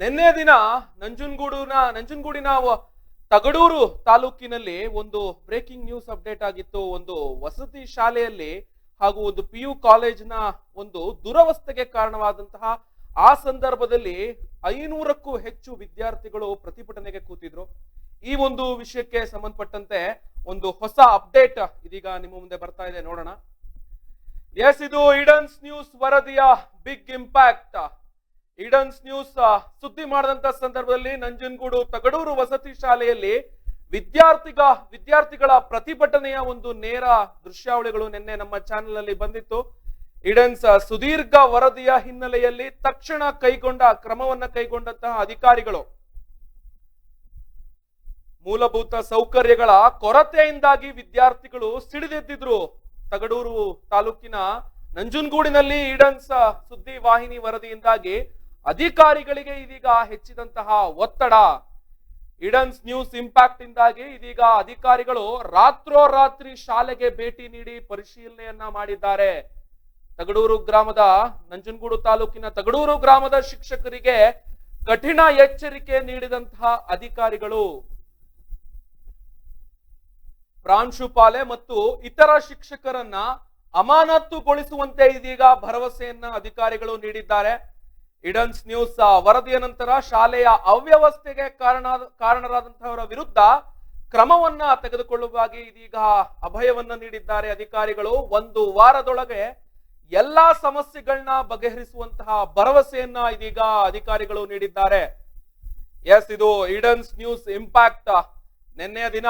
ನಿನ್ನೆ ದಿನ ನಂಜನಗೂಡಿನ ನಂಜನಗೂಡಿನ ತಗಡೂರು ತಾಲೂಕಿನಲ್ಲಿ ಒಂದು ಬ್ರೇಕಿಂಗ್ ನ್ಯೂಸ್ ಅಪ್ಡೇಟ್ ಆಗಿತ್ತು. ಒಂದು ವಸತಿ ಶಾಲೆಯಲ್ಲಿ ಹಾಗೂ ಒಂದು ಪಿ ಯು ಕಾಲೇಜಿನ ಒಂದು ದುರವಸ್ಥೆಗೆ ಕಾರಣವಾದಂತಹ ಆ ಸಂದರ್ಭದಲ್ಲಿ ಐನೂರಕ್ಕೂ ಹೆಚ್ಚು ವಿದ್ಯಾರ್ಥಿಗಳು ಪ್ರತಿಭಟನೆಗೆ ಕೂತಿದ್ರು. ಈ ಒಂದು ವಿಷಯಕ್ಕೆ ಸಂಬಂಧಪಟ್ಟಂತೆ ಒಂದು ಹೊಸ ಅಪ್ಡೇಟ್ ಇದೀಗ ನಿಮ್ಮ ಮುಂದೆ ಬರ್ತಾ ಇದೆ. ನೋಡೋಣ. ಎಸ್, ಇದು ಇಡನ್ಸ್ ನ್ಯೂಸ್ ವರದಿಯ ಬಿಗ್ ಇಂಪ್ಯಾಕ್ಟ್ ಇಡನ್ಸ್ ನ್ಯೂಸ್ ಸುದ್ದಿ ಮಾಡಿದಂತ ಸಂದರ್ಭದಲ್ಲಿ ನಂಜನಗೂಡು ತಗಡೂರು ವಸತಿ ಶಾಲೆಯಲ್ಲಿ ವಿದ್ಯಾರ್ಥಿಗ, ವಿದ್ಯಾರ್ಥಿಗಳ ಪ್ರತಿಭಟನೆಯ ಒಂದು ನೇರ ದೃಶ್ಯಾವಳಿಗಳು ನಿನ್ನೆ ನಮ್ಮ ಚಾನೆಲ್ ಅಲ್ಲಿ ಬಂದಿತ್ತು ಈಡನ್ಸ್ ಸುದೀರ್ಘ ವರದಿಯ ಹಿನ್ನೆಲೆಯಲ್ಲಿ ತಕ್ಷಣ ಕೈಗೊಂಡ, ಕ್ರಮವನ್ನ ಕೈಗೊಂಡಂತಹ ಅಧಿಕಾರಿಗಳು ಮೂಲಭೂತ ಸೌಕರ್ಯಗಳ ಕೊರತೆಯಿಂದಾಗಿ ವಿದ್ಯಾರ್ಥಿಗಳು ಸಿಡಿದೆದ್ದಿದ್ರು. ತಗಡೂರು ತಾಲೂಕಿನ ನಂಜನಗೂಡಿನಲ್ಲಿ ಈಡನ್ಸ್ ಸುದ್ದಿ ವಾಹಿನಿ ವರದಿಯಿಂದಾಗಿ ಅಧಿಕಾರಿಗಳಿಗೆ ಇದೀಗ ಹೆಚ್ಚಿದಂತಹ ಒತ್ತಡ. ಇಡನ್ಸ್ ನ್ಯೂಸ್ ಇಂಪ್ಯಾಕ್ಟ್ ಇಂದಾಗಿ ಇದೀಗ ಅಧಿಕಾರಿಗಳು ರಾತ್ರೋರಾತ್ರಿ ಶಾಲೆಗೆ ಭೇಟಿ ನೀಡಿ ಪರಿಶೀಲನೆಯನ್ನ ಮಾಡಿದ್ದಾರೆ. ತಗಡೂರು ಗ್ರಾಮದ ನಂಜನಗೂಡು ತಾಲೂಕಿನ ತಗಡೂರು ಗ್ರಾಮದ ಶಿಕ್ಷಕರಿಗೆ ಕಠಿಣ ಎಚ್ಚರಿಕೆ ನೀಡಿದಂತಹ ಅಧಿಕಾರಿಗಳು. ಪ್ರಾಂಶುಪಾಲೆ ಮತ್ತು ಇತರ ಶಿಕ್ಷಕರನ್ನ ಅಮಾನತುಗೊಳಿಸುವಂತೆ ಇದೀಗ ಭರವಸೆಯನ್ನ ಅಧಿಕಾರಿಗಳು ನೀಡಿದ್ದಾರೆ. ಇಡನ್ಸ್ ನ್ಯೂಸ್ ವರದಿಯ ನಂತರ ಶಾಲೆಯ ಅವ್ಯವಸ್ಥೆಗೆ ಕಾರಣ ಕಾರಣರಾದಂತಹವರ ವಿರುದ್ಧ ಕ್ರಮವನ್ನ ತೆಗೆದುಕೊಳ್ಳುವಾಗಿ ಇದೀಗ ಅಭಯವನ್ನ ನೀಡಿದ್ದಾರೆ ಅಧಿಕಾರಿಗಳು. ಒಂದು ವಾರದೊಳಗೆ ಎಲ್ಲಾ ಸಮಸ್ಯೆಗಳನ್ನ ಬಗೆಹರಿಸುವಂತಹ ಭರವಸೆಯನ್ನ ಇದೀಗ ಅಧಿಕಾರಿಗಳು ನೀಡಿದ್ದಾರೆ. ಎಸ್, ಇದು ಇಡನ್ಸ್ ನ್ಯೂಸ್ ಇಂಪ್ಯಾಕ್ಟ್. ನಿನ್ನೆಯ ದಿನ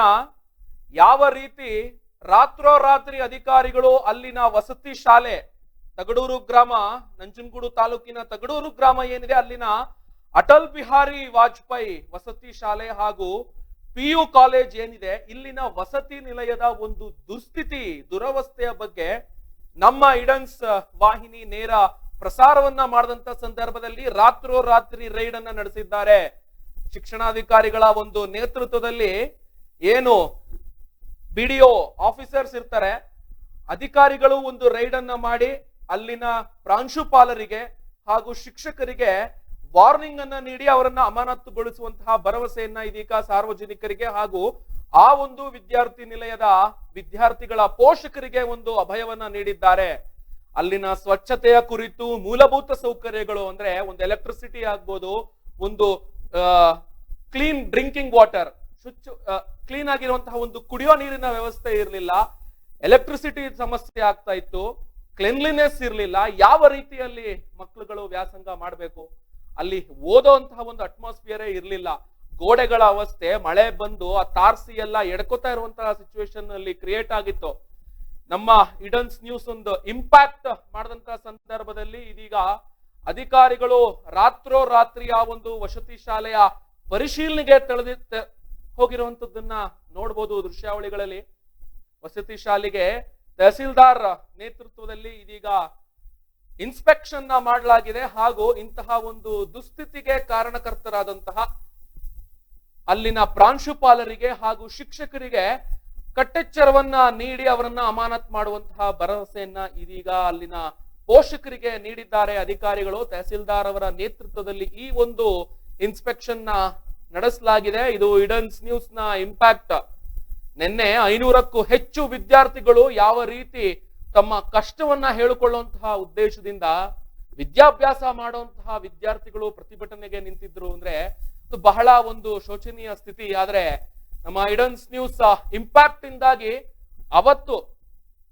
ಯಾವ ರೀತಿ ರಾತ್ರೋರಾತ್ರಿ ಅಧಿಕಾರಿಗಳು ಅಲ್ಲಿನ ವಸತಿ ಶಾಲೆ ತಗಡೂರು ಗ್ರಾಮ, ನಂಜನಗೂಡು ತಾಲೂಕಿನ ತಗಡೂರು ಗ್ರಾಮ ಏನಿದೆ, ಅಲ್ಲಿನ ಅಟಲ್ ಬಿಹಾರಿ ವಾಜಪೇಯಿ ವಸತಿ ಶಾಲೆ ಹಾಗೂ ಪಿ ಯು ಕಾಲೇಜ್ ಏನಿದೆ, ಇಲ್ಲಿನ ವಸತಿ ನಿಲಯದ ಒಂದು ದುಸ್ಥಿತಿ, ದುರವಸ್ಥೆಯ ಬಗ್ಗೆ ನಮ್ಮ ಇಡನ್ಸ್ ವಾಹಿನಿ ನೇರ ಪ್ರಸಾರವನ್ನ ಮಾಡಿದಂತ ಸಂದರ್ಭದಲ್ಲಿ ರಾತ್ರೋರಾತ್ರಿ ರೈಡ್ ಅನ್ನ ನಡೆಸಿದ್ದಾರೆ. ಶಿಕ್ಷಣಾಧಿಕಾರಿಗಳ ಒಂದು ನೇತೃತ್ವದಲ್ಲಿ ಏನು ಬಿಡಿಒ ಆಫೀಸರ್ಸ್ ಇರ್ತಾರೆ, ಅಧಿಕಾರಿಗಳು ಒಂದು ರೈಡ್ ಅನ್ನ ಮಾಡಿ ಅಲ್ಲಿನ ಪ್ರಾಂಶುಪಾಲರಿಗೆ ಹಾಗೂ ಶಿಕ್ಷಕರಿಗೆ ವಾರ್ನಿಂಗ್ ಅನ್ನ ನೀಡಿ ಅವರನ್ನ ಅಮಾನತುಗೊಳಿಸುವಂತಹ ಭರವಸೆಯನ್ನ ಇದೀಗ ಸಾರ್ವಜನಿಕರಿಗೆ ಹಾಗೂ ಆ ಒಂದು ವಿದ್ಯಾರ್ಥಿ ನಿಲಯದ ವಿದ್ಯಾರ್ಥಿಗಳ ಪೋಷಕರಿಗೆ ಒಂದು ಅಭಯವನ್ನ ನೀಡಿದ್ದಾರೆ. ಅಲ್ಲಿನ ಸ್ವಚ್ಛತೆಯ ಕುರಿತು ಮೂಲಭೂತ ಸೌಕರ್ಯಗಳು ಅಂದ್ರೆ ಒಂದು ಎಲೆಕ್ಟ್ರಿಸಿಟಿ ಆಗ್ಬೋದು, ಒಂದು ಕ್ಲೀನ್ ಡ್ರಿಂಕಿಂಗ್ ವಾಟರ್ ಶುಚ್ ಕ್ಲೀನ್ ಆಗಿರುವಂತಹ ಒಂದು ಕುಡಿಯೋ ನೀರಿನ ವ್ಯವಸ್ಥೆ ಇರಲಿಲ್ಲ. ಎಲೆಕ್ಟ್ರಿಸಿಟಿ ಸಮಸ್ಯೆ ಆಗ್ತಾ ಇತ್ತು. ಕ್ಲೆನ್ಲಿನೆಸ್ ಇರಲಿಲ್ಲ, ಯಾವ ರೀತಿಯಲ್ಲಿ ಮಕ್ಕಳುಗಳು ವ್ಯಾಸಂಗ ಮಾಡಬೇಕು? ಅಲ್ಲಿ ಓದೋಂತಹ ಒಂದು ಅಟ್ಮಾಸ್ಫಿಯರೇ ಇರಲಿಲ್ಲ. ಗೋಡೆಗಳ ಅವಸ್ಥೆ, ಮಳೆ ಬಂದು ಆ ತಾರ್ಸಿ ಎಲ್ಲ ಎಡ್ಕೋತಾ ಇರುವಂತಹ ಸಿಚುವೇಶನ್ ಅಲ್ಲಿ ಕ್ರಿಯೇಟ್ ಆಗಿತ್ತು. ನಮ್ಮ ಇಡನ್ಸ್ ನ್ಯೂಸ್ ಒಂದು ಇಂಪ್ಯಾಕ್ಟ್ ಮಾಡಿದಂತಹ ಸಂದರ್ಭದಲ್ಲಿ ಇದೀಗ ಅಧಿಕಾರಿಗಳು ರಾತ್ರೋ ರಾತ್ರಿ ಆ ಒಂದು ವಸತಿ ಶಾಲೆಯ ಪರಿಶೀಲನೆಗೆ ತೆಳೆದಿ ಹೋಗಿರುವಂತದ್ದನ್ನ ನೋಡ್ಬೋದು ದೃಶ್ಯಾವಳಿಗಳಲ್ಲಿ. ವಸತಿ ಶಾಲೆಗೆ ತಹಸೀಲ್ದಾರ್ ನೇತೃತ್ವದಲ್ಲಿ ಇದೀಗ ಇನ್ಸ್ಪೆಕ್ಷನ್ನ ಮಾಡಲಾಗಿದೆ ಹಾಗೂ ಇಂತಹ ಒಂದು ದುಸ್ಥಿತಿಗೆ ಕಾರಣಕರ್ತರಾದಂತಹ ಅಲ್ಲಿನ ಪ್ರಾಂಶುಪಾಲರಿಗೆ ಹಾಗೂ ಶಿಕ್ಷಕರಿಗೆ ಕಟ್ಟೆಚ್ಚರವನ್ನ ನೀಡಿ ಅವರನ್ನ ಅಮಾನತ್ ಮಾಡುವಂತಹ ಭರವಸೆಯನ್ನ ಇದೀಗ ಅಲ್ಲಿನ ಪೋಷಕರಿಗೆ ನೀಡಿದ್ದಾರೆ ಅಧಿಕಾರಿಗಳು. ತಹಸೀಲ್ದಾರ್ ಅವರ ನೇತೃತ್ವದಲ್ಲಿ ಈ ಒಂದು ಇನ್ಸ್ಪೆಕ್ಷನ್ ನಡೆಸಲಾಗಿದೆ. ಇದು ಇಡನ್ಸ್ ನ್ಯೂಸ್ನ ಇಂಪ್ಯಾಕ್ಟ್. ನಿನ್ನೆ ಐನೂರಕ್ಕೂ ಹೆಚ್ಚು ವಿದ್ಯಾರ್ಥಿಗಳು ಯಾವ ರೀತಿ ತಮ್ಮ ಕಷ್ಟವನ್ನ ಹೇಳಿಕೊಳ್ಳುವಂತಹ ಉದ್ದೇಶದಿಂದ ವಿದ್ಯಾಭ್ಯಾಸ ಮಾಡುವಂತಹ ವಿದ್ಯಾರ್ಥಿಗಳು ಪ್ರತಿಭಟನೆಗೆ ನಿಂತಿದ್ರು ಅಂದ್ರೆ ಬಹಳ ಒಂದು ಶೋಚನೀಯ ಸ್ಥಿತಿ. ಆದ್ರೆ ನಮ್ಮ ಇಡನ್ಸ್ ನ್ಯೂಸ್ ಇಂಪ್ಯಾಕ್ಟ್ ಇಂದಾಗಿ ಅವತ್ತು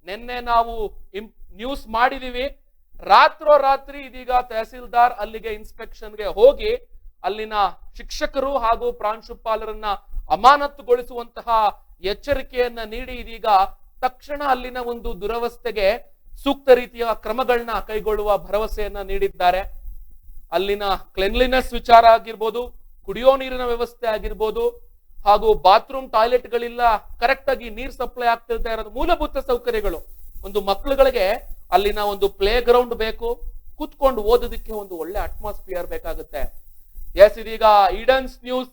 ನಿನ್ನೆ ನಾವು ನ್ಯೂಸ್ ಮಾಡಿದೀವಿ. ರಾತ್ರೋ ರಾತ್ರಿ ಇದೀಗ ತಹಸೀಲ್ದಾರ್ ಅಲ್ಲಿಗೆ ಇನ್ಸ್ಪೆಕ್ಷನ್ಗೆ ಹೋಗಿ ಅಲ್ಲಿನ ಶಿಕ್ಷಕರು ಹಾಗೂ ಪ್ರಾಂಶುಪಾಲರನ್ನ ಅಮಾನತುಗೊಳಿಸುವಂತಹ ಎಚ್ಚರಿಕೆಯನ್ನ ನೀಡಿ ಇದೀಗ ತಕ್ಷಣ ಅಲ್ಲಿನ ಒಂದು ದುರವಸ್ಥೆಗೆ ಸೂಕ್ತ ರೀತಿಯ ಕ್ರಮಗಳನ್ನ ಕೈಗೊಳ್ಳುವ ಭರವಸೆಯನ್ನ ನೀಡಿದ್ದಾರೆ. ಅಲ್ಲಿನ ಕ್ಲೆನ್ಲಿನೆಸ್ ವಿಚಾರ ಆಗಿರ್ಬೋದು, ಕುಡಿಯೋ ನೀರಿನ ವ್ಯವಸ್ಥೆ ಆಗಿರ್ಬೋದು, ಹಾಗೂ ಬಾತ್ರೂಮ್ ಟಾಯ್ಲೆಟ್ಗಳಿಲ್ಲ ಕರೆಕ್ಟ್ ಆಗಿ ನೀರ್ ಸಪ್ಲೈ ಆಗ್ತಿರ್ತಾ ಇರೋದು ಮೂಲಭೂತ ಸೌಕರ್ಯಗಳು. ಒಂದು ಮಕ್ಕಳುಗಳಿಗೆ ಅಲ್ಲಿನ ಒಂದು ಪ್ಲೇ ಗ್ರೌಂಡ್ ಬೇಕು, ಕುತ್ಕೊಂಡು ಓದೋದಕ್ಕೆ ಒಂದು ಒಳ್ಳೆ ಅಟ್ಮಾಸ್ಫಿಯರ್ ಬೇಕಾಗುತ್ತೆ. ಎಸ್ ಇದೀಗ ಈಡನ್ಸ್ ನ್ಯೂಸ್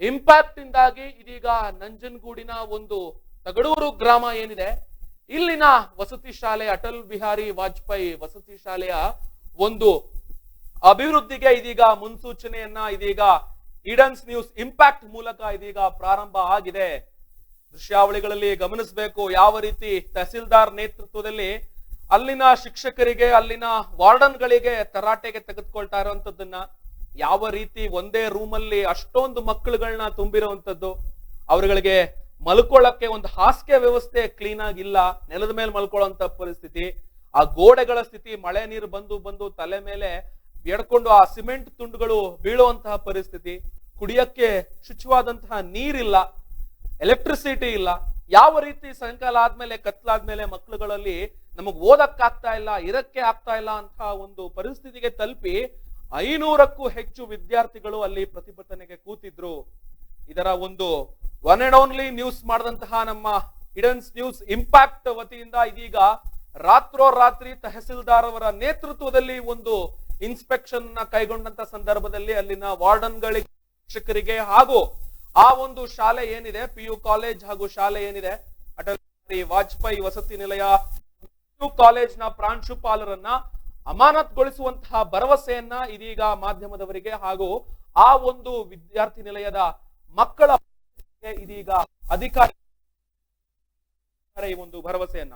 ಇಂಪ್ಯಾಕ್ಟ್ ಇಂದಾಗಿ ಇದೀಗ ನಂಜನಗೂಡಿನ ಒಂದು ತಗಡೂರು ಗ್ರಾಮ ಏನಿದೆ, ಇಲ್ಲಿನ ವಸತಿ ಶಾಲೆ, ಅಟಲ್ ಬಿಹಾರಿ ವಾಜಪೇಯಿ ವಸತಿ ಶಾಲೆಯ ಒಂದು ಅಭಿವೃದ್ಧಿಗೆ ಇದೀಗ ಮುನ್ಸೂಚನೆಯನ್ನ ಇದೀಗ ಇಡನ್ಸ್ ನ್ಯೂಸ್ ಇಂಪ್ಯಾಕ್ಟ್ ಮೂಲಕ ಇದೀಗ ಪ್ರಾರಂಭ ಆಗಿದೆ. ದೃಶ್ಯಾವಳಿಗಳಲ್ಲಿ ಗಮನಿಸಬೇಕು, ಯಾವ ರೀತಿ ತಹಸೀಲ್ದಾರ್ ನೇತೃತ್ವದಲ್ಲಿ ಅಲ್ಲಿನ ಶಿಕ್ಷಕರಿಗೆ, ಅಲ್ಲಿನ ವಾರ್ಡನ್ಗಳಿಗೆ ತರಾಟೆಗೆ ತೆಗೆದುಕೊಳ್ತಾ ಇರುವಂತದ್ದನ್ನ ಯಾವ ರೀತಿ ಒಂದೇ ರೂಮಲ್ಲಿ ಅಷ್ಟೊಂದು ಮಕ್ಕಳುಗಳನ್ನ ತುಂಬಿರುವಂತದ್ದು ಅವರುಗಳಿಗೆ ಮಲ್ಕೊಳ್ಳಕ್ಕೆ ಒಂದು ಹಾಸಿಗೆ ವ್ಯವಸ್ಥೆ ಕ್ಲೀನ್ ಆಗಿಲ್ಲ, ನೆಲದ ಮೇಲೆ ಮಲ್ಕೊಳ್ಳುವಂತ ಪರಿಸ್ಥಿತಿ. ಆ ಗೋಡೆಗಳ ಸ್ಥಿತಿ, ಮಳೆ ನೀರು ಬಂದು ಬಂದು ತಲೆ ಮೇಲೆ ಎಡ್ಕೊಂಡು ಆ ಸಿಮೆಂಟ್ ತುಂಡುಗಳು ಬೀಳುವಂತಹ ಪರಿಸ್ಥಿತಿ. ಕುಡಿಯಕ್ಕೆ ಶುಚಿವಾದಂತಹ ನೀರಿಲ್ಲ ಎಲೆಕ್ಟ್ರಿಸಿಟಿ ಇಲ್ಲ. ಯಾವ ರೀತಿ ಸಾಯಂಕಾಲ ಆದ್ಮೇಲೆ ಕತ್ಲಾದ್ಮೇಲೆ ಮಕ್ಕಳುಗಳಲ್ಲಿ ನಮಗ್ ಓದಕ್ಕಾಗ್ತಾ ಇಲ್ಲ, ಇರಕ್ಕೆ ಆಗ್ತಾ ಇಲ್ಲ ಅಂತ ಒಂದು ಪರಿಸ್ಥಿತಿಗೆ ತಲುಪಿ ಐನೂರಕ್ಕೂ ಹೆಚ್ಚು ವಿದ್ಯಾರ್ಥಿಗಳು ಅಲ್ಲಿ ಪ್ರತಿಭಟನೆಗೆ ಕೂತಿದ್ರು. ಇದರ ಒಂದು ಒನ್ ಅಂಡ್ ಓನ್ಲಿ ನ್ಯೂಸ್ ಮಾಡಿದಂತಹ ನಮ್ಮ ಹಿಡನ್ಸ್ ನ್ಯೂಸ್ ಇಂಪ್ಯಾಕ್ಟ್ ವತಿಯಿಂದ ಇದೀಗ ರಾತ್ರೋರಾತ್ರಿ ತಹಸೀಲ್ದಾರ್ ಅವರ ನೇತೃತ್ವದಲ್ಲಿ ಒಂದು ಇನ್ಸ್ಪೆಕ್ಷನ್ನ ಕೈಗೊಂಡಂತ ಸಂದರ್ಭದಲ್ಲಿ ಅಲ್ಲಿನ ವಾರ್ಡನ್ಗಳಿಗೆ ಶಿಕ್ಷಕರಿಗೆ ಹಾಗೂ ಆ ಒಂದು ಶಾಲೆ ಏನಿದೆ ಪಿ ಯು ಕಾಲೇಜ್ ಹಾಗೂ ಶಾಲೆ ಏನಿದೆ, ಅಟಲ್ ವಾಜಪೇಯಿ ವಸತಿ ನಿಲಯ ಪಿ ಕಾಲೇಜ್ನ ಪ್ರಾಂಶುಪಾಲರನ್ನ ಅಮಾನತ್ಗೊಳಿಸುವಂತಹ ಭರವಸೆಯನ್ನ ಇದೀಗ ಮಾಧ್ಯಮದವರಿಗೆ ಹಾಗೂ ಆ ಒಂದು ವಿದ್ಯಾರ್ಥಿ ನಿಲಯದ ಮಕ್ಕಳ ಇದೀಗ ಅಧಿಕಾರಿ ಈ ಒಂದು ಭರವಸೆಯನ್ನ.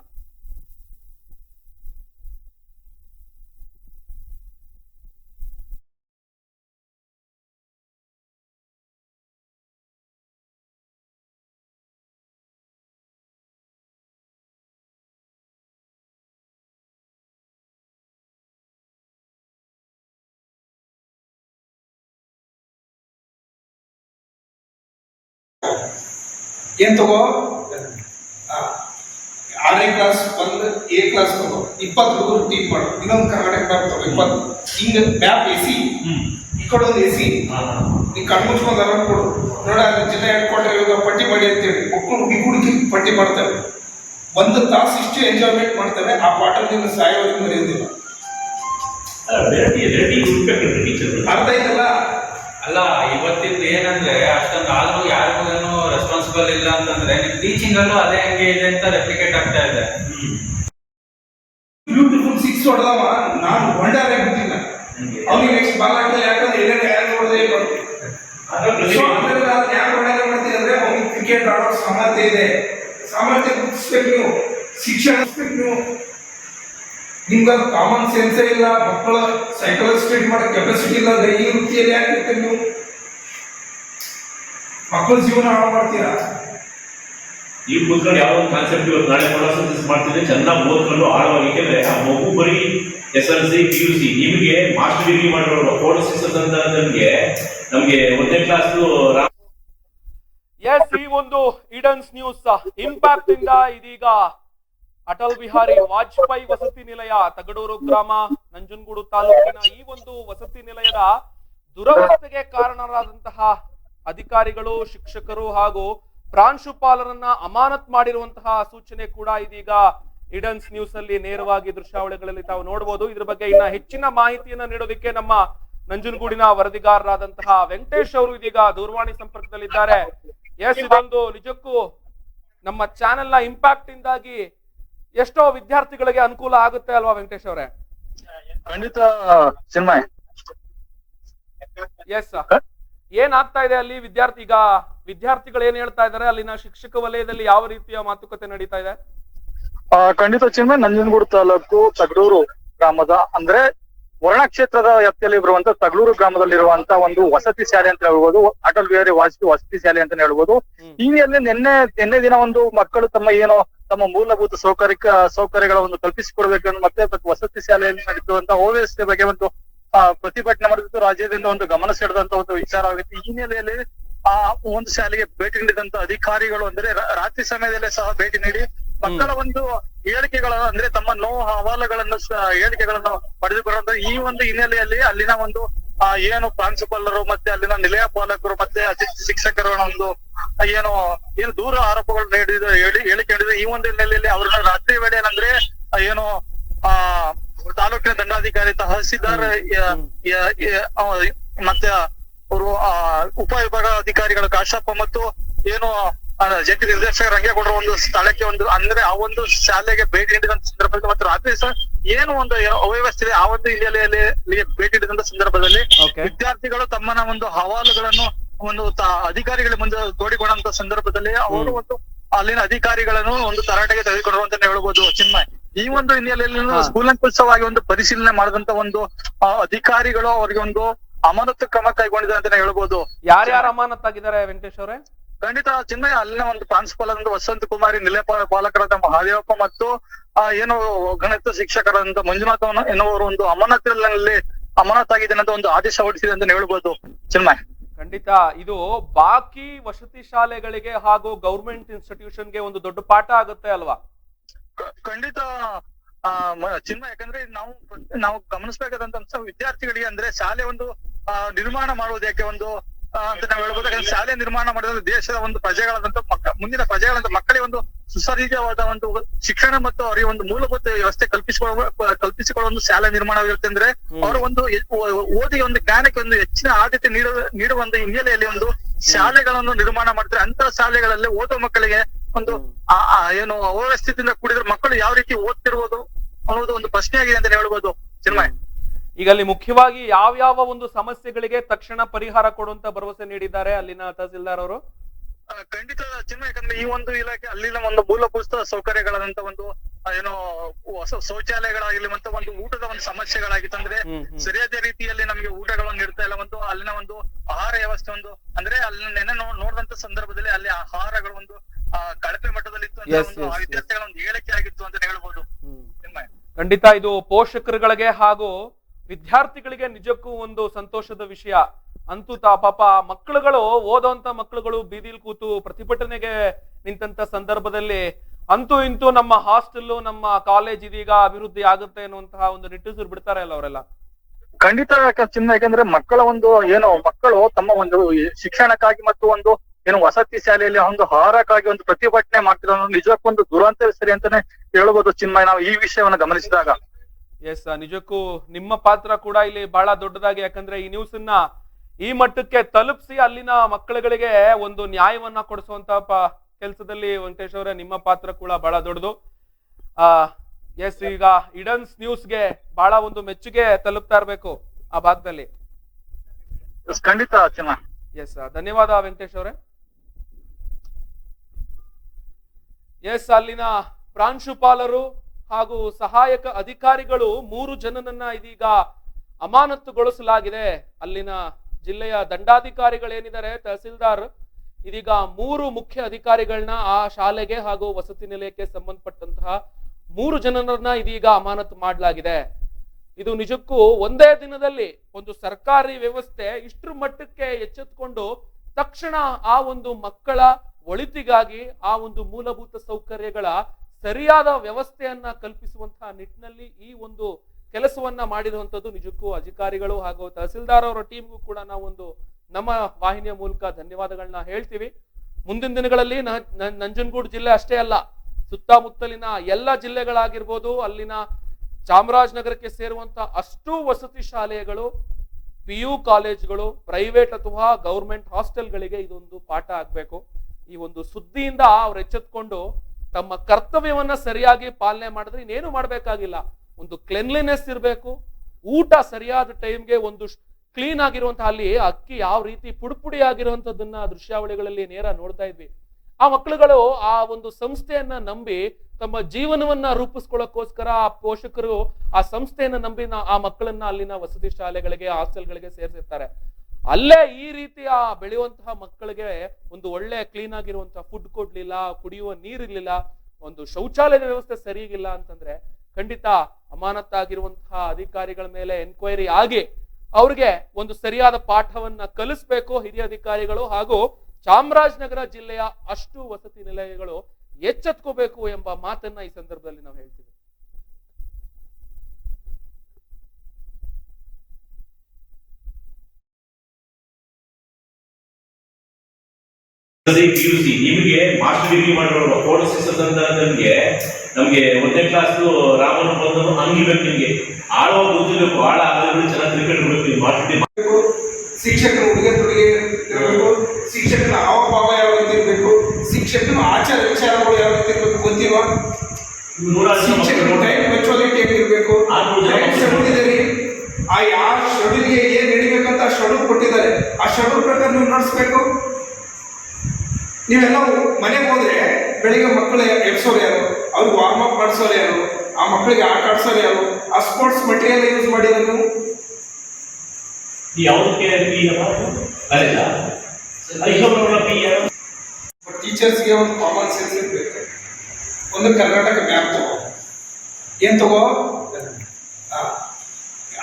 ಏನ್ ತಗೋ? ಆರನೇ ಕ್ಲಾಸ್ ಬಂದ್ ಎ ಕ್ಲಾಸ್ ತಗೋ. ಇಪ್ಪತ್ತು ಹುಡುಗರು ಟೀಮ್ ಮಾಡು ಇನ್ನೊಂದು ಕರ್ನಾಟಕ ಮ್ಯಾಪ್ ತಗೋ. ಇಪ್ಪತ್ತು. ಹಿಂಗ ಮ್ಯಾಪ್ ಎ ಸಿ ಈ ಕಡೆ ಒಂದು ಎ ಸಿ ಈ ಕಣ್ಮುಚ್ಕೊಂಡು ಅರವತ್ತು ಕೊಡು. ನೋಡ ಜಿಲ್ಲೆ ಹೆಡ್ಕ್ವಾರ್ಟರ್ ಇವಾಗ ಪಟ್ಟಿ ಮಾಡಿ ಅಂತೇಳಿ. ಒಕ್ಕೊಂಡು ಹುಡುಗಿ ಹುಡುಗಿ ಪಟ್ಟಿ ಮಾಡ್ತಾರೆ. ಒಂದು ತಾಸು ಇಷ್ಟು ಎಂಜಾಯ್ಮೆಂಟ್ ಮಾಡ್ತಾರೆ. ಆ ಪಾಠದಿಂದ ಸಾಯೋದಕ್ಕೆ ಮರೆಯೋದಿಲ್ಲ. ಅರ್ಥ ಆಯ್ತಲ್ಲ? ಅಲ್ಲ ಇವತ್ತಿಂದ ಏನಂದ್ರೆ ಅಷ್ಟೊಂದು ಆದ್ರೂ ಯಾರಿಗೂ ರೆಸ್ಪಾನ್ಸಿಬಲ್ ಇಲ್ಲ ಅಂತಂದ್ರೆ ನಿಮ್ ಟೀಚಿಂಗ್ ಅಲ್ಲೂ ಅದೇ ಹಂಗೆ ಇದೆ ಅಂತ ರೆಪ್ಲಿಕೇಟ್ ಆಗ್ತಾ ಇದೆ. ಬ್ಯೂಟಿಫುಲ್ ಸಿಕ್ಸ್ ಹೊಡೆದವ. ನಾನು ವಂಡರ್ ಆಗ್ಬಿಟ್ಟಿಲ್ಲ ಅವ್ನಿಗೆ ನೆಕ್ಸ್ಟ್ ಬಾಲ್ ಹಾಕಿಲ್ಲ ಯಾಕಂದ್ರೆ ಏನೇನು ಯಾರು ಹೊಡೆದೇ ಬರ್ತೀವಿ ಯಾರು ಒಳ್ಳೆ ಮಾಡ್ತೀನಿ ಅಂದ್ರೆ ಅವ್ನಿಗೆ ಕ್ರಿಕೆಟ್ ಆಡೋ ಸಾಮರ್ಥ್ಯ ಇದೆ. ಸಾಮರ್ಥ್ಯ ಗುರುತಿಸ್ಬೇಕು ನೀವು. ಶಿಕ್ಷಣ ನೀವು. ನಿಮ್ಗೆ ಅದು ಕಾಮನ್ ಸೆನ್ಸೇ ಇಲ್ಲ ಮಕ್ಕಳ ಸೈಕಾಲಜಿಸ್ಟೇಟ್ ಮಾಡೋ ಕೆಪಾಸಿಟಿ ಇಲ್ಲ ಅಂದ್ರೆ ಈ ವೃತ್ತಿಯಲ್ಲಿ ಯಾಕೆ ಇರ್ತೀರಿ ನೀವು? ಮಕ್ಕಳ ಜೀವನ ಹಾಳು ಮಾಡ್ತೀರಾ? ಈ ಕೂತ್ಕೊಂಡು ಯಾವ ಒಂದು ಕಾನ್ಸೆಪ್ಟ್ ಇವತ್ತು ನಾಳೆ ಕೊಡೋಸ್ ಮಾಡ್ತಿದ್ರೆ ಚೆನ್ನಾಗಿ ಓದ್ಕೊಂಡು ಆಳವಾಗಿ ಯಾಕೆಂದ್ರೆ ಆ ಮಗು ಬರೀ S L C P U C ನಿಮಗೆ ಮಾಸ್ಟರ್ ಡಿಗ್ರಿ ಮಾಡಿರೋರು ಫೋರ್ಟಿ ಸಿಕ್ಸ್ ಅಂತ ನಮಗೆ ನಮಗೆ ಒಂದನೇ ಕ್ಲಾಸ್ ಎಸ್ ಈ ಒಂದು ಇಡನ್ಸ್ ನ್ಯೂಸ್ ಇಂಪ್ಯಾಕ್ಟ್ ಇಂದ ಇದೀಗ ಅಟಲ್ ಬಿಹಾರಿ ವಾಜಪೇಯಿ ವಸತಿ ನಿಲಯ, ತಗಡೂರು ಗ್ರಾಮ, ನಂಜನಗೂಡು ತಾಲೂಕಿನ ಈ ಒಂದು ವಸತಿ ನಿಲಯದ ದುರವಸ್ಥೆಗೆ ಕಾರಣರಾದಂತಹ ಅಧಿಕಾರಿಗಳು, ಶಿಕ್ಷಕರು ಹಾಗೂ ಪ್ರಾಂಶುಪಾಲರನ್ನ ಅಮಾನತ್ ಮಾಡಿರುವಂತಹ ಸೂಚನೆ ಕೂಡ ಇದೀಗ ಇಡನ್ಸ್ ನ್ಯೂಸ್ ಅಲ್ಲಿ ನೇರವಾಗಿ ದೃಶ್ಯಾವಳಿಗಳಲ್ಲಿ ತಾವು ನೋಡಬಹುದು ಇದ್ರ ಬಗ್ಗೆ ಇನ್ನ ಹೆಚ್ಚಿನ ಮಾಹಿತಿಯನ್ನ ನೀಡೋದಕ್ಕೆ ನಮ್ಮ ನಂಜನಗೂಡಿನ ವರದಿಗಾರರಾದಂತಹ ವೆಂಕಟೇಶ್ ಅವರು ಇದೀಗ ದೂರವಾಣಿ ಸಂಪರ್ಕದಲ್ಲಿದ್ದಾರೆ. ಎಸ್ ಇದೊಂದು ನಿಜಕ್ಕೂ ನಮ್ಮ ಚಾನೆಲ್ನ ಇಂಪ್ಯಾಕ್ಟ್ ಇಂದಾಗಿ ಎಷ್ಟೋ ವಿದ್ಯಾರ್ಥಿಗಳಿಗೆ ಅನುಕೂಲ ಆಗುತ್ತೆ ಅಲ್ವಾ ವೆಂಕಟೇಶ್ ಅವರೇ? ಖಂಡಿತ ಚಿನ್ಮಯ್ ಎಸ್ ಏನಾಗ್ತಾ ಇದೆ ಅಲ್ಲಿ ವಿದ್ಯಾರ್ಥಿ ಈಗ ವಿದ್ಯಾರ್ಥಿಗಳು ಏನ್ ಹೇಳ್ತಾ ಇದಾರೆ ಅಲ್ಲಿನ ಶಿಕ್ಷಕ ವಲಯದಲ್ಲಿ ಯಾವ ರೀತಿಯ ಮಾತುಕತೆ ನಡೀತಾ ಇದೆ? ಆ, ಖಂಡಿತ ಚಿನ್ಮೆ ನಂಜನಗೂಡು ತಾಲೂಕು ತಗಡೂರು ಗ್ರಾಮದ ಅಂದ್ರೆ ವರ್ಣ ಕ್ಷೇತ್ರದ ವ್ಯಾಪ್ತಿಯಲ್ಲಿ ಬರುವಂತ ತಗಡೂರು ಗ್ರಾಮದಲ್ಲಿರುವಂತ ಒಂದು ವಸತಿ ಶಾಲೆ ಅಂತ ಹೇಳ್ಬೋದು ಅಟಲ್ ಬಿಹಾರಿ ವಾಜಪೇಯಿ ವಸತಿ ಶಾಲೆ ಅಂತ ಹೇಳ್ಬೋದು. ಈ ನಿನ್ನೆ ನಿನ್ನೆ ದಿನ ಒಂದು ಮಕ್ಕಳು ತಮ್ಮ ಏನೋ ತಮ್ಮ ಮೂಲಭೂತ ಸೌಕರ್ಯ ಸೌಕರ್ಯಗಳ ಒಂದು ಕಲ್ಪಿಸಿಕೊಡ್ಬೇಕನ್ನು ಮತ್ತೆ ಮತ್ತು ವಸತಿ ಶಾಲೆಯಲ್ಲಿ ಅಂತ ಅವ್ಯವಸ್ಥೆ ಬಗ್ಗೆ ಒಂದು ಪ್ರತಿಭಟನೆ ಮಾಡಿದ್ದು ರಾಜ್ಯದಿಂದ ಒಂದು ಗಮನ ಸೆಳೆದಂತ ಒಂದು ವಿಚಾರವಾಗಿತ್ತು ಈ ಹಿನ್ನೆಲೆಯಲ್ಲಿ ಆ ಒಂದು ಶಾಲೆಗೆ ಭೇಟಿ ನೀಡಿದಂತ ಅಧಿಕಾರಿಗಳು ಅಂದ್ರೆ ರಾತ್ರಿ ಸಮಯದಲ್ಲೇ ಸಹ ಭೇಟಿ ನೀಡಿ ಮಕ್ಕಳ ಒಂದು ಹೇಳಿಕೆಗಳ ಅಂದ್ರೆ ತಮ್ಮ ನೋವು ಅಹವಾಲುಗಳನ್ನು ಹೇಳಿಕೆಗಳನ್ನು ಪಡೆದುಕೊಳ್ಳುವಂತ ಈ ಒಂದು ಹಿನ್ನೆಲೆಯಲ್ಲಿ ಅಲ್ಲಿನ ಒಂದು ಏನು ಪ್ರಾಂಶುಪಾಲರು ಮತ್ತೆ ಅಲ್ಲಿನ ನಿಲಯ ಪಾಲಕರು ಮತ್ತೆ ಅತಿಥಿ ಶಿಕ್ಷಕರ ಒಂದು ಏನು ಏನು ದೂರ ಆರೋಪಗಳು ನೀಡಿದ ಹೇಳಿ ಹೇಳಿಕೆ ನೀಡಿದ ಈ ಒಂದು ಹಿನ್ನೆಲೆಯಲ್ಲಿ ಅವ್ರನ್ನ ರಾತ್ರಿ ವೇಳೆ ಏನಂದ್ರೆ ಏನು ಆ ತಾಲೂಕಿನ ದಂಡಾಧಿಕಾರಿ ತಹಸೀಲ್ದಾರ್ ಮತ್ತೆ ಅವರು ಆ ಉಪವಿಭಾಗ ಅಧಿಕಾರಿಗಳು ಕಾಶಪ್ಪ ಮತ್ತು ಏನು ಜಂಟಿ ನಿರ್ದೇಶಕರು ರಂಗೇಗೌಡರು ಒಂದು ಸ್ಥಳಕ್ಕೆ ಒಂದು ಅಂದ್ರೆ ಆ ಒಂದು ಶಾಲೆಗೆ ಭೇಟಿ ನೀಡಿದಂತ ಸಂದರ್ಭದಲ್ಲಿ ಮತ್ತೆ ರಾತ್ರಿ ಸಹ ಏನು ಒಂದು ಅವ್ಯವಸ್ಥೆ ಆ ಒಂದು ಹಿನ್ನೆಲೆಯಲ್ಲಿ ಭೇಟಿ ನೀಡಿದಂತ ಸಂದರ್ಭದಲ್ಲಿ ವಿದ್ಯಾರ್ಥಿಗಳು ತಮ್ಮನ ಒಂದು ಹವಾಲುಗಳನ್ನು ಒಂದು ಅಧಿಕಾರಿಗಳ ಮುಂದೆ ತೋಡಿಕೊಂಡಂತ ಸಂದರ್ಭದಲ್ಲಿ ಅವರು ಒಂದು ಅಲ್ಲಿನ ಅಧಿಕಾರಿಗಳನ್ನು ಒಂದು ತರಾಟೆಗೆ ತೆಗೆದುಕೊಂಡ್ರು ಅಂತ ಹೇಳ್ಬೋದು ಚಿನ್ಮಯ್. ಈ ಒಂದು ಹಿನ್ನೆಲೆಯಲ್ಲಿ ಹಾ. ಕೂಲಂಕುಷವಾಗಿ ಒಂದು ಪರಿಶೀಲನೆ ಮಾಡಿದಂತ ಒಂದು ಅಧಿಕಾರಿಗಳು ಅವರಿಗೆ ಒಂದು ಅಮಾನತು ಕ್ರಮ ಕೈಗೊಂಡಿದ್ದಾರೆ ಅಂತ ಹೇಳ್ಬೋದು. ಯಾರ್ಯಾರು ಅಮಾನತ್ತಾಗಿದ್ದಾರೆ ವೆಂಕಟೇಶ್ ಅವರೇ? ಖಂಡಿತ ಚಿನ್ಮಯ ಅಲ್ಲಿನ ಒಂದು ಪ್ರಾಂಶುಪಾಲ ವಸಂತ ಕುಮಾರಿ ನಿಲಯ ಪಾಲಕರಾದ ಮಹಾದೇವಪ್ಪ ಮತ್ತು ಆ ಏನು ಗಣಿತ ಶಿಕ್ಷಕರಾದಂತ ಮಂಜುನಾಥ ಎನ್ನುವರು ಒಂದು ಅಮಾನತಿನಲ್ಲಿ ಅಮಾನತಾಗಿದೆ ಅಂತ ಒಂದು ಆದೇಶ ಹೊರಡಿಸಿದೆ ಅಂತ ಹೇಳ್ಬೋದು ಚಿನ್ಮಯ. ಖಂಡಿತ ಇದು ಬಾಕಿ ವಸತಿ ಶಾಲೆಗಳಿಗೆ ಹಾಗೂ ಗೌರ್ಮೆಂಟ್ ಇನ್ಸ್ಟಿಟ್ಯೂಷನ್ಗೆ ಒಂದು ದೊಡ್ಡ ಪಾಠ ಆಗುತ್ತೆ ಅಲ್ವಾ? ಖಂಡಿತ ಆ ಮ- ಚಿನ್ಮಯ ಯಾಕಂದ್ರೆ ನಾವು ನಾವು ಗಮನಿಸಬೇಕಾದಂತ ವಿದ್ಯಾರ್ಥಿಗಳಿಗೆ ಅಂದ್ರೆ ಶಾಲೆ ಒಂದು ನಿರ್ಮಾಣ ಮಾಡುವುದಕ್ಕೆ ಒಂದು ಅಂತ ನಾವು ಹೇಳ್ಬೋದು. ಶಾಲೆ ನಿರ್ಮಾಣ ಮಾಡಿದ್ರೆ ದೇಶದ ಒಂದು ಪ್ರಜೆಗಳಾದಂತ ಮಕ್ಕ ಮುಂದಿನ ಪ್ರಜೆಗಳಂತ ಮಕ್ಕಳಿಗೆ ಒಂದು ಸುಸರಿತವಾದ ಒಂದು ಶಿಕ್ಷಣ ಮತ್ತು ಅವರಿಗೆ ಒಂದು ಮೂಲಭೂತ ವ್ಯವಸ್ಥೆ ಕಲ್ಪಿಸಿಕೊಳ್ಳುವ ಕಲ್ಪಿಸಿಕೊಳ್ಳುವ ಒಂದು ಶಾಲೆ ನಿರ್ಮಾಣವಾಗಿರುತ್ತೆ ಅಂದ್ರೆ ಅವರು ಒಂದು ಓದಿ ಓದಿಗೆ ಒಂದು ಜ್ಞಾನಕ್ಕೆ ಒಂದು ಹೆಚ್ಚಿನ ಆದ್ಯತೆ ನೀಡುವ ನೀಡುವ ಒಂದು ಹಿನ್ನೆಲೆಯಲ್ಲಿ ಒಂದು ಶಾಲೆಗಳನ್ನು ನಿರ್ಮಾಣ ಮಾಡ್ತಾರೆ. ಅಂತ ಶಾಲೆಗಳಲ್ಲಿ ಓದೋ ಮಕ್ಕಳಿಗೆ ಒಂದು ಏನು ಅವ್ಯವಸ್ಥಿತಿಯಿಂದ ಕೂಡಿದ್ರೆ ಮಕ್ಕಳು ಯಾವ ರೀತಿ ಓದ್ತಿರ್ಬೋದು ಅನ್ನೋದು ಒಂದು ಪ್ರಶ್ನೆ ಆಗಿದೆ ಅಂತ ಹೇಳ್ಬೋದು ಚಿನ್ಮಯ್ ಈಗ ಅಲ್ಲಿ ಮುಖ್ಯವಾಗಿ ಯಾವ ಯಾವ ಒಂದು ಸಮಸ್ಯೆಗಳಿಗೆ ತಕ್ಷಣ ಪರಿಹಾರ ಕೊಡುವಂತ ಭರವಸೆ ನೀಡಿದ್ದಾರೆ ಅಲ್ಲಿನ ತಹಸೀಲ್ದಾರ್ ಅವರು ಖಂಡಿತ ಚಿನ್ನ ಯಾಕಂದ್ರೆ ಈ ಒಂದು ಇಲಾಖೆ ಅಲ್ಲಿನ ಒಂದು ಮೂಲಭೂತ ಸೌಕರ್ಯಗಳಾದಂತ ಒಂದು ಏನು ಹೊಸ ಶೌಚಾಲಯಗಳಾಗಿರ್ಲಿ ಮತ್ತೆ ಒಂದು ಊಟದ ಒಂದು ಸಮಸ್ಯೆಗಳಾಗಿತ್ತಂದ್ರೆ. ಸರಿಯಾದ ರೀತಿಯಲ್ಲಿ ನಮಗೆ ಊಟಗಳನ್ನು ನೀಡ್ತಾ ಇಲ್ಲ ಒಂದು ಅಲ್ಲಿನ ಒಂದು ಆಹಾರ ವ್ಯವಸ್ಥೆ ಒಂದು ಅಂದ್ರೆ ಅಲ್ಲಿ ನೆನೆ ನೋಡಿದಂತ ಸಂದರ್ಭದಲ್ಲಿ ಅಲ್ಲಿ ಆಹಾರಗಳು ಒಂದು ಕಳಪೆ ಮಟ್ಟದಲ್ಲಿ ಇತ್ತು ಅಂತ ಒಂದು. ವಿದ್ಯಾರ್ಥಿಗಳ ಒಂದು ಹೇಳಿಕೆ ಆಗಿತ್ತು ಅಂತ ಹೇಳ್ಬೋದು. ಖಂಡಿತ ಇದು ಪೋಷಕರುಗಳಿಗೆ ಹಾಗೂ ವಿದ್ಯಾರ್ಥಿಗಳಿಗೆ ನಿಜಕ್ಕೂ ಒಂದು ಸಂತೋಷದ ವಿಷಯ. ಅಂತೂ ತಾ ಪಾಪ ಮಕ್ಕಳುಗಳು ಓದೋಂತ ಮಕ್ಕಳುಗಳು ಬೀದಿಲ್ ಕೂತು ಪ್ರತಿಭಟನೆಗೆ ನಿಂತಂತ ಸಂದರ್ಭದಲ್ಲಿ ಅಂತೂ ಇಂತೂ ನಮ್ಮ ಹಾಸ್ಟೆಲ್ ನಮ್ಮ ಕಾಲೇಜ್ ಇದೀಗ ಅಭಿವೃದ್ಧಿ ಆಗುತ್ತೆ ಅನ್ನುವಂತಹ ಒಂದು ನಿಟ್ಟುಸಿರು ಬಿಡ್ತಾರೆ ಅಲ್ಲ ಅವರೆಲ್ಲ? ಖಂಡಿತ ಚಿನ್ನ, ಯಾಕಂದ್ರೆ ಮಕ್ಕಳ ಒಂದು ಏನು, ಮಕ್ಕಳು ತಮ್ಮ ಒಂದು ಶಿಕ್ಷಣಕ್ಕಾಗಿ ಮತ್ತು ಒಂದು ಏನು ವಸತಿ ಶಾಲೆಯಲ್ಲಿ ಒಂದು ಹಾರಕ್ಕಾಗಿ ಒಂದು ಪ್ರತಿಭಟನೆ ಮಾಡ್ತಿರೋ ನಿಜಕ್ಕೊಂದು ದುರಂತ ಸರಿ ಅಂತಾನೆ ಹೇಳ್ಬೋದು ಚಿನ್ಮಯ್, ನಾವು ಈ ವಿಷಯವನ್ನು ಗಮನಿಸಿದಾಗ. ಎಸ್ ನಿಜಕ್ಕೂ ನಿಮ್ಮ ಪಾತ್ರ ಕೂಡ ಇಲ್ಲಿ ಬಹಳ ದೊಡ್ಡದಾಗಿ ಯಾಕಂದ್ರೆ ಈ ನ್ಯೂಸ್ ಅನ್ನ ಈ ಮಟ್ಟಕ್ಕೆ ತಲುಪಿಸಿ ಅಲ್ಲಿನ ಮಕ್ಕಳುಗಳಿಗೆ ಒಂದು ನ್ಯಾಯವನ್ನ ಕೊಡಿಸುವಂತ ಕೆಲಸದಲ್ಲಿ ವೆಂಕಟೇಶ್ ಅವರೇ ನಿಮ್ಮ ಪಾತ್ರ ಕೂಡ ಬಹಳ ದೊಡ್ಡದು. ಆ ಎಸ್ ಈಗ ಇಡನ್ಸ್ ನ್ಯೂಸ್ಗೆ ಬಹಳ ಒಂದು ಮೆಚ್ಚುಗೆ ತಲುಪ್ತಾ ಇರ್ಬೇಕು ಆ ಭಾಗದಲ್ಲಿ. ಖಂಡಿತ ಎಸ್ ಧನ್ಯವಾದ ವೆಂಕಟೇಶ್ ಅವರೇ. ಎಸ್ ಅಲ್ಲಿನ ಪ್ರಾಂಶುಪಾಲರು ಹಾಗೂ ಸಹಾಯಕ ಅಧಿಕಾರಿಗಳು ಮೂರು ಜನನನ್ನ ಇದೀಗ ಅಮಾನತುಗೊಳಿಸಲಾಗಿದೆ. ಅಲ್ಲಿನ ಜಿಲ್ಲೆಯ ದಂಡಾಧಿಕಾರಿಗಳೇನಿದ್ದಾರೆ, ತಹಸೀಲ್ದಾರ್, ಇದೀಗ ಮೂರು ಮುಖ್ಯ ಅಧಿಕಾರಿಗಳನ್ನ ಆ ಶಾಲೆಗೆ ಹಾಗೂ ವಸತಿ ನಿಲಯಕ್ಕೆ ಸಂಬಂಧಪಟ್ಟಂತಹ ಮೂರು ಜನರನ್ನ ಇದೀಗ ಅಮಾನತು ಮಾಡಲಾಗಿದೆ. ಇದು ನಿಜಕ್ಕೂ ಒಂದೇ ದಿನದಲ್ಲಿ ಒಂದು ಸರ್ಕಾರಿ ವ್ಯವಸ್ಥೆ ಇಷ್ಟು ಮಟ್ಟಕ್ಕೆ ಎಚ್ಚೆತ್ಕೊಂಡು ತಕ್ಷಣ ಆ ಒಂದು ಮಕ್ಕಳ ಒಳಿತಿಗಾಗಿ, ಆ ಒಂದು ಮೂಲಭೂತ ಸೌಕರ್ಯಗಳ ಸರಿಯಾದ ವ್ಯವಸ್ಥೆಯನ್ನ ಕಲ್ಪಿಸುವಂತಹ ನಿಟ್ಟಿನಲ್ಲಿ ಈ ಒಂದು ಕೆಲಸವನ್ನ ಮಾಡಿರುವಂತದ್ದು ನಿಜಕ್ಕೂ ಅಧಿಕಾರಿಗಳು ಹಾಗೂ ತಹಸೀಲ್ದಾರ್ ಅವರ ಟೀಮ್ಗೂ ಕೂಡ ನಾವೊಂದು ನಮ್ಮ ವಾಹಿನಿಯ ಮೂಲಕ ಧನ್ಯವಾದಗಳನ್ನ ಹೇಳ್ತೀವಿ. ಮುಂದಿನ ದಿನಗಳಲ್ಲಿ ನಂಜನಗೂಡು ಜಿಲ್ಲೆ ಅಷ್ಟೇ ಅಲ್ಲ, ಸುತ್ತಮುತ್ತಲಿನ ಎಲ್ಲ ಜಿಲ್ಲೆಗಳಾಗಿರ್ಬೋದು, ಅಲ್ಲಿನ ಚಾಮರಾಜನಗರಕ್ಕೆ ಸೇರುವಂತ ಅಷ್ಟು ವಸತಿ ಶಾಲೆಗಳು ಪಿ ಯು ಕಾಲೇಜ್ಗಳು, ಪ್ರೈವೇಟ್ ಅಥವಾ ಗೌರ್ಮೆಂಟ್ ಹಾಸ್ಟೆಲ್ಗಳಿಗೆ ಇದೊಂದು ಪಾಠ ಆಗಬೇಕು. ಈ ಒಂದು ಸುದ್ದಿಯಿಂದ ಅವ್ರು ಎಚ್ಚೆತ್ಕೊಂಡು ತಮ್ಮ ಕರ್ತವ್ಯವನ್ನ ಸರಿಯಾಗಿ ಪಾಲನೆ ಮಾಡಿದ್ರೆ ಇನ್ನೇನು ಮಾಡಬೇಕಾಗಿಲ್ಲ. ಒಂದು ಕ್ಲೆನ್ಲಿನೆಸ್ ಇರಬೇಕು. ಊಟ ಸರಿಯಾದ ಟೈಮ್ಗೆ ಒಂದು ಕ್ಲೀನ್ ಆಗಿರುವಂತಹ ಅಲ್ಲಿ ಅಕ್ಕಿ ಯಾವ ರೀತಿ ಪುಡಿಪುಡಿ ಆಗಿರುವಂಥದ್ದನ್ನ ದೃಶ್ಯಾವಳಿಗಳಲ್ಲಿ ನೇರ ನೋಡ್ತಾ ಇದ್ವಿ. ಆ ಮಕ್ಕಳುಗಳು ಆ ಒಂದು ಸಂಸ್ಥೆಯನ್ನ ನಂಬಿ ತಮ್ಮ ಜೀವನವನ್ನ ರೂಪಿಸ್ಕೊಳ್ಳೋಕ್ಕೋಸ್ಕರ ಆ ಪೋಷಕರು ಆ ಸಂಸ್ಥೆಯನ್ನ ನಂಬಿ ಆ ಮಕ್ಕಳನ್ನ ಅಲ್ಲಿನ ವಸತಿ ಶಾಲೆಗಳಿಗೆ, ಹಾಸ್ಟೆಲ್ಗಳಿಗೆ ಸೇರಿಸಿರ್ತಾರೆ. ಅಲ್ಲೇ ಈ ರೀತಿಯ ಬೆಳೆಯುವಂತಹ ಮಕ್ಕಳಿಗೆ ಒಂದು ಒಳ್ಳೆ ಕ್ಲೀನ್ ಆಗಿರುವಂತಹ ಫುಡ್ ಕೊಡ್ಲಿಲ್ಲ, ಕುಡಿಯುವ ನೀರಿರ್ಲಿಲ್ಲ ಒಂದು ಶೌಚಾಲಯದ ವ್ಯವಸ್ಥೆ ಸರಿಗಿಲ್ಲ ಅಂತಂದ್ರೆ ಖಂಡಿತ ಅಮಾನತ್ತಾಗಿರುವಂತಹ ಅಧಿಕಾರಿಗಳ ಮೇಲೆ ಎನ್ಕ್ವೈರಿ ಆಗಿ ಅವ್ರಿಗೆ ಒಂದು ಸರಿಯಾದ ಪಾಠವನ್ನ ಕಲಿಸ್ಬೇಕು ಹಿರಿಯ ಅಧಿಕಾರಿಗಳು ಹಾಗೂ ಚಾಮರಾಜನಗರ ಜಿಲ್ಲೆಯ ಅಷ್ಟು ವಸತಿ ನಿಲಯಗಳು ಎಚ್ಚೆತ್ಕೋಬೇಕು ಎಂಬ ಮಾತನ್ನ ಈ ಸಂದರ್ಭದಲ್ಲಿ ನಾವು ಹೇಳ್ತೀವಿ. ಪಿಯುಸಿ ನಿಮಗೆ ಮಾಸ್ಟರ್ ಡಿಗ್ರಿ ಮಾಡಿರೋರು ಸಿಸ್ಟರ್ಸ್ ಅಂತ ನಮಗೆ ನಮಗೆ ಒಂದನೇ ಕ್ಲಾಸ್ ರಾಮನ ಬಂದನು ಹಂಗಿರ್ಬೇಕು ನಿಮಗೆ. ಆಳೋ ಓದಿರಬೇಕು ಆಳ ಆಗಲಿ ಚೆನ್ನಾಗಿ ಕ್ರಿಕೆಟ್ ನೀವು ಮಾಸ್ಟರ್ ಡಿಗ್ರಿ ಶಿಕ್ಷಕರ ಉಡುಗೆ ತೊಡುಗೆ ಇರಬೇಕು. ಶಿಕ್ಷಕರ ಹಾವಭಾವ ಯಾವ ರೀತಿ ಇರಬೇಕು? ಶಿಕ್ಷಕರ ಆಚಾರ ವಿಚಾರಗಳು ಯಾವ ರೀತಿ ಇರಬೇಕು ಗೊತ್ತಿಲ್ವಾ? ಶಿಕ್ಷಕರ ಟೈಮ್ ಮೆಚುರಿಟಿ ಹೇಗಿರಬೇಕು ಶಬ್ದದಲ್ಲಿ ಆ ಯಾರ ಶೆಡ್ಯೂಲ್ಗೆ ಏನ್ ನಡಿಬೇಕಂತ ಆ ಶೆಡ್ಯೂಲ್ ಕೊಟ್ಟಿದ್ದಾರೆ. ಆ ಶೆಡ್ಯೂಲ್ ಪ್ರಕಾರ ನೀವು ನಡೆಸ್ಬೇಕು. ನೀವೆಲ್ಲ ಮನೆಗೆ ಹೋದ್ರೆ ಬೆಳಿಗ್ಗೆ ಮಕ್ಕಳು ಎಬ್ಸೋರು ಯಾರು? ಅವ್ರಿಗೆ ವಾರ್ಮ್ ಅಪ್ ಮಾಡಿಸೋರು ಯಾರು? ಆ ಮಕ್ಕಳಿಗೆ ಆಟ ಆಡ್ಸೋರು ಯಾರು? ಆ ಸ್ಪೋರ್ಟ್ಸ್ ಮಟೀರಿಯಲ್ ಯೂಸ್ ಮಾಡಿದ್ರೆ ನೀವು? ಟೀಚರ್ಸ್ಗೆ ಒಂದು ಕಾಮನ್ ಸೆನ್ಸ್ ಇರ್ಬೇಕು. ಒಂದು ಕರ್ನಾಟಕ ಮ್ಯಾಪ್ ತಗೋ. ಏನ್ ತಗೋ?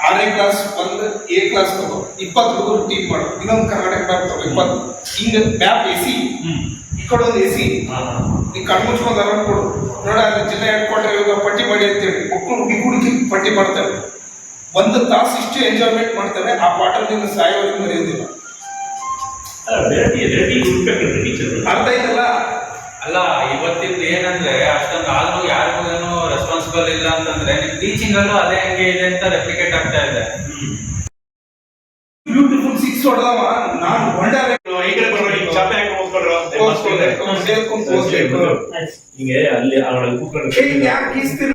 ಆರನೇ ಕ್ಲಾಸ್ ಒಂದು ಎ ಕ್ಲಾಸ್ ತಗೋ. ಇಪ್ಪತ್ತು ಹುಡುಗರು ಟೀಮ್ ಮಾಡು. ಇನ್ನೊಂದು ಕರ್ನಾಟಕ ಮ್ಯಾಪ್ ತಗೋ. ಇಪ್ಪತ್ತು. ಹಿಂಗ ಮ್ಯಾಪ್ ಎಸಿ ಹ್ಮ್. ಈ ಕಡೆ ಒಂದು ಎಸಿ ಸಿ. ನೀ ಕಣ್ಣು ಮುಚ್ಕೊಂಡು ಆರಾಮ್ ಕೊಡು. ನೋಡ ಅಲ್ಲಿ ಜಿಲ್ಲಾ ಹೆಡ್ ಕ್ವಾರ್ಟರ್ ಇವಾಗ ಪಟ್ಟಿ ಮಾಡಿ ಅಂತೇಳಿ. ಮಕ್ಕಳು ಹುಡುಗಿ ಹುಡುಗಿ ಪಟ್ಟಿ ಮಾಡ್ತಾರೆ. ಒಂದು ತಾಸು ಇಷ್ಟು ಎಂಜಾಯ್ಮೆಂಟ್ ಮಾಡ್ತಾರೆ. ಆ ಪಾಠ ನಿನ್ನ ಸಾಯೋದಕ್ಕೆ ಮರೆಯೋದಿಲ್ಲ. ಅರ್ಥ ಆಯ್ತಲ್ಲ? ಅಲ್ಲ ಇವತ್ತಿಂದ ಏನಂದ್ರೆ ಅಷ್ಟೊಂದು ಆದ್ರೂ ಯಾರಿಗೂ ಏನು ರೆಸ್ಪಾನ್ಸಿಬಲ್ ಇಲ್ಲ ಅಂತಂದ್ರೆ ನಿಮ್ ಟೀಚಿಂಗ್ ಅಲ್ಲೂ ಅದೇ ಹಂಗೆ ಇದೆ ಅಂತ ರೆಪ್ಲಿಕೇಟ್ ಆಗ್ತಾ ಇದೆ. ಬ್ಯೂಟಿಫುಲ್ ಸಿಕ್ಸ್ ಹೊಡೆದವ. ನಾನು ಹೊಂಡಾರೆ ಈ ಕಡೆ ಬರೋಣ ಈಗ ಚಾಪೆ ಹಾಕಿ ಕೂತ್ಬೇಕು. ಹಿಂಗೆ ಅಲ್ಲಿ ಅವಳ ಕೂತ್ಕೊಂಡು ಯಾಕೆ ಈಸ್ತೀರಿ